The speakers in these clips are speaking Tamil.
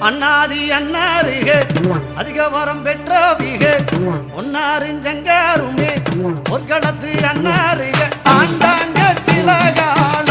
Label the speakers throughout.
Speaker 1: அண்ணாதி அண்ணாரிக அதிக வரம் பெற்றவிக ஒன்னாரிஞ்சங்காருமே பொற்களத்து அண்ணாரிக ஆண்டாங்க சிலகாலோ அன்னார்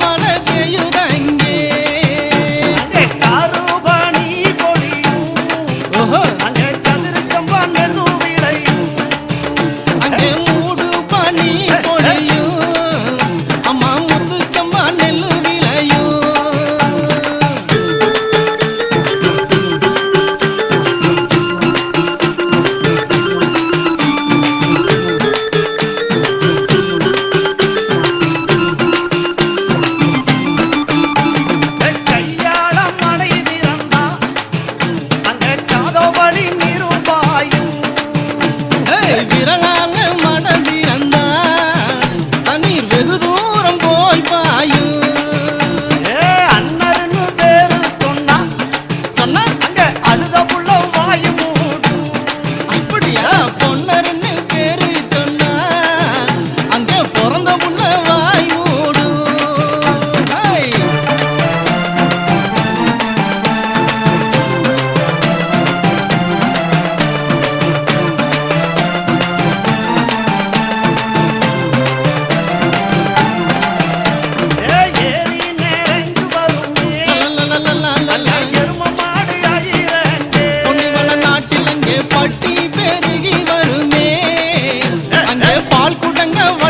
Speaker 2: மழை
Speaker 1: பெய்யுதே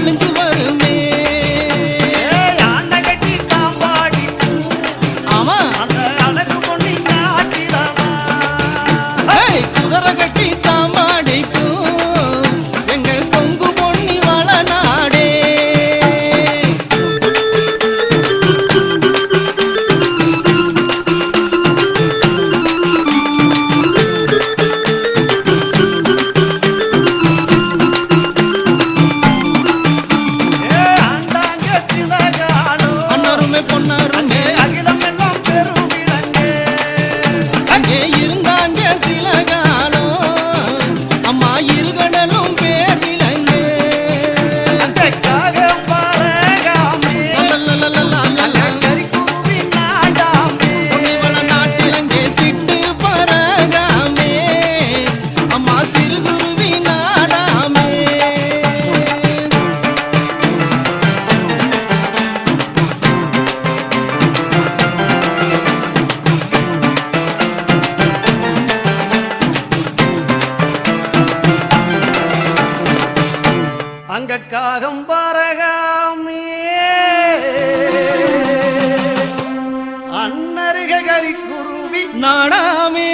Speaker 1: அழிஞ்சு வரும் தங்கக்காகம் பரகாமே.
Speaker 2: அன்னருக கரி குருவி நாடாமே.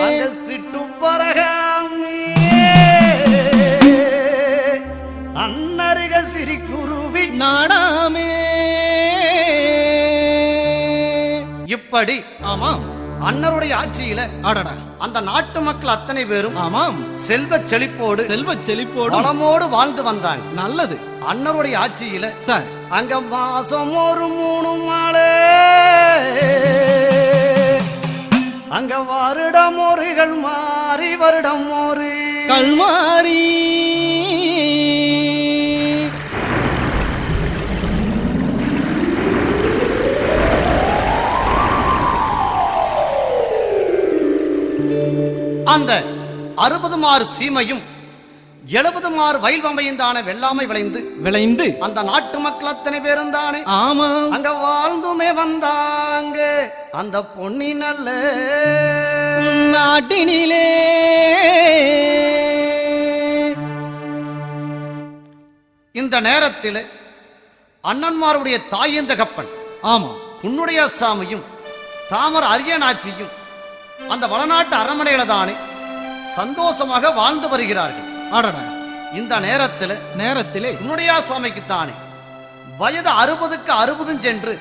Speaker 1: அந்த சிட்டு பரகாமே. அன்னருக சிரி குருவி
Speaker 2: நாடாமே.
Speaker 1: இப்படி.
Speaker 2: ஆமாம்.
Speaker 1: அன்னருடைய ஆட்சியில
Speaker 2: அடடா.
Speaker 1: அந்த நாட்டு மக்கள் அத்தனை பேரும்
Speaker 2: ஆமாம்.
Speaker 1: செல்வ செழிப்போடு
Speaker 2: செல்வ செழிப்போடு
Speaker 1: வளமோடு வாழ்ந்து வந்தாங்க.
Speaker 2: நல்லது.
Speaker 1: அன்னருடைய ஆட்சியில
Speaker 2: சார்.
Speaker 1: அங்க மாசம் ஒரு மூணு மாளே அங்க வருடம் ஒருகள் மாறி வருடம் ஒரு
Speaker 2: கல்மாரி.
Speaker 1: அந்த அறுபது மாறு சீமையும் எழுபது மாறு வயல் அமைந்தான வெள்ளாமை விளைந்து.
Speaker 2: விளைந்து.
Speaker 1: அந்த நாட்டு மக்கள் அத்தனை பேரும் தானே.
Speaker 2: ஆமா.
Speaker 1: அங்க வாழ்ந்துமே வந்தாங்க. அந்த பொன்னி நல்ல
Speaker 2: நாட்டினிலே.
Speaker 1: இந்த நேரத்தில் அண்ணன்மாருடைய தாயந்த தகப்பன்
Speaker 2: ஆமா.
Speaker 1: உன்னுடைய சாமியும் தாமர அரியநாச்சியும் அந்த வளநாட்டு அரண்மனையில தானே சந்தோஷமாக வாழ்ந்து வருகிறார்கள்.
Speaker 2: அடடா
Speaker 1: இந்த நேரத்தில்
Speaker 2: நேரத்திலே?
Speaker 1: உன்னுடைய சாமிக்கு தானே. வயது அறுபதுக்கு அறுபதும் சென்று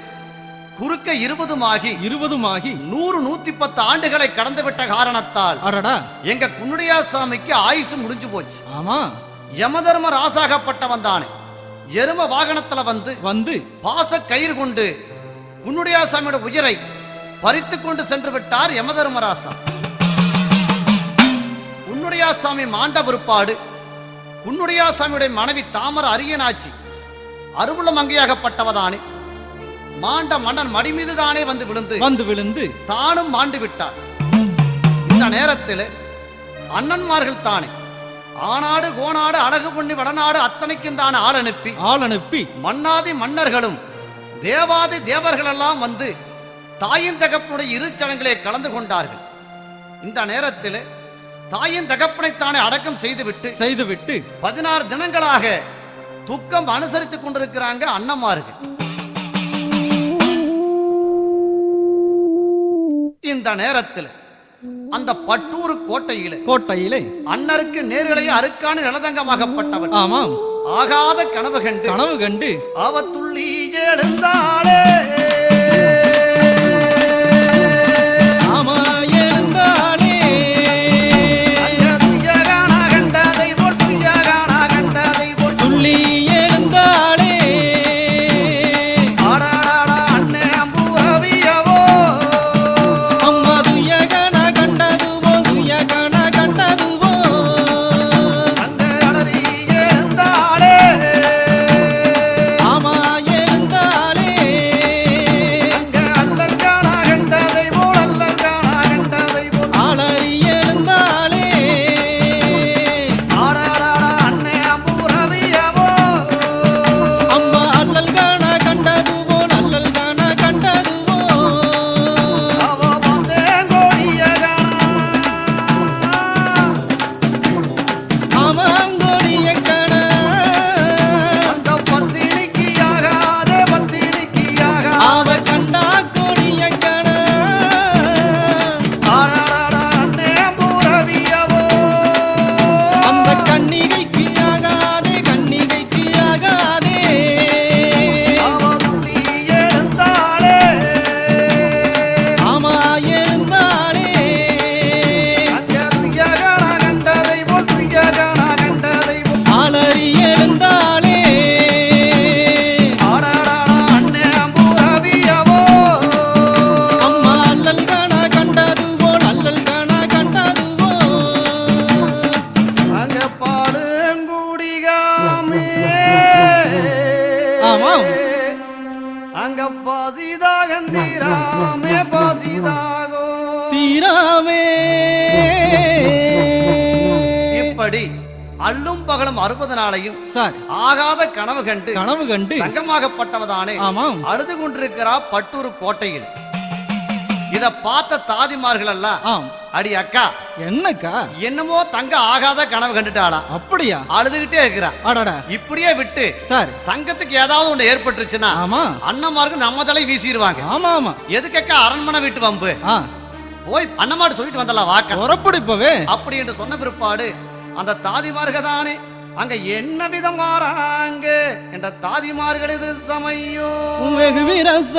Speaker 1: குறுக்க இருபதுமாகி
Speaker 2: இருபதுமாகி
Speaker 1: நூறு நூத்தி பத்து ஆண்டுகளை கடந்துவிட்ட காரணத்தால்
Speaker 2: அடடா
Speaker 1: எங்க குன்னுடையா சாமிக்கு ஆயுசு முடிஞ்சு போச்சு.
Speaker 2: ஆமா.
Speaker 1: யமதர்ம ராசாகப்பட்டவன் தானே. எரும வாகனத்துல வந்து
Speaker 2: வந்து
Speaker 1: பாச கயிறு கொண்டு குன்னுடையா சாமியோட உயிரை பறித்து கொண்டு சென்று விட்டார் யமதர்மராசா குன்னுடையா சாமி மாண்ட பிற்பாடு குன்னுடையா சாமியுடைய மனைவி தாமர அரியனாச்சி அருவுள்ள மங்கையாகப்பட்டவதானே மாண்ட மன்னன் மடி மீது தானே வந்து விழுந்து
Speaker 2: வந்து விழுந்து
Speaker 1: தானும் மாண்டு விட்டார். இந்த நேரத்தில் அண்ணன்மார்கள் தானே ஆனாடு கோனாடு அழகு பொண்ணி வடநாடு அத்தனைக்கும் தானே ஆள் அனுப்பி
Speaker 2: ஆள் அனுப்பி
Speaker 1: மன்னாதி மன்னர்களும் தேவாதி தேவர்கள் எல்லாம் வந்து தாயின் தகப்பனுடைய இரு சடங்கிலே கலந்து கொண்டார்கள். இந்த நேரத்தில் தாயின் தகப்பனைத்தானே அடக்கம் செய்துவிட்டு
Speaker 2: செய்துவிட்டு
Speaker 1: பதினாறு தினங்களாக துக்கம் அனுசரித்துக் கொண்டிருக்கிறாங்க அண்ணமார்கள் இந்த நேரத்தில் அந்த பட்டூர் கோட்டையில
Speaker 2: கோட்டையிலே
Speaker 1: அண்ணருக்கு நேர்களை அருக்கான நிலதங்கமாகப்பட்டவன்.
Speaker 2: ஆமாம்.
Speaker 1: ஆகாத கனவு கண்டு
Speaker 2: கனவு கண்டு
Speaker 1: அவ துள்ளி எழுந்தாளே. பாசிதாகந்தீராமே பாசிதாகோ.
Speaker 2: தீராமே.
Speaker 1: இப்படி அல்லும் பகலும் அறுபது நாளையும்
Speaker 2: சார்.
Speaker 1: ஆகாத கனவு கண்டு
Speaker 2: கனவு கண்டு
Speaker 1: தங்கமாகப்பட்டவதானே
Speaker 2: ஆமாம்.
Speaker 1: அழுது கொண்டிருக்கிறா பட்டூர் கோட்டையில். இத பார்த்த தாதிமார்கள் எல்லாம் அடி அக்கா
Speaker 2: என்னக்கா?
Speaker 1: என்னமோ தங்க ஆகாத கனவு கண்டுட்டாளா?
Speaker 2: அப்படியா?
Speaker 1: அழுதுகிட்டே இருக்கிறா.
Speaker 2: அடடா.
Speaker 1: இப்படியே விட்டு
Speaker 2: சார்.
Speaker 1: தங்கத்துக்கு ஏதாவது ஒண்ணு ஏற்பட்டுருச்சுன்னா
Speaker 2: ஆமா.
Speaker 1: அண்ணமாருக்கு நம்ம தலை வீசிடுவாங்க
Speaker 2: ஆமா ஆமா.
Speaker 1: எதுக்கக்கா அரண்மனை வீட்டு வம்பு? போய் அண்ணமாடு சொல்லிட்டு வந்தலாம் வாக்க.
Speaker 2: புறப்படுப்பவே
Speaker 1: அப்படி என்று சொன்ன பிற்பாடு அந்த தாதிமார்கள் தானே அங்க என்ன விதம் மாறாங்க என்ற தாதிமார்கள் இது சமயம்.
Speaker 2: வெகு விரச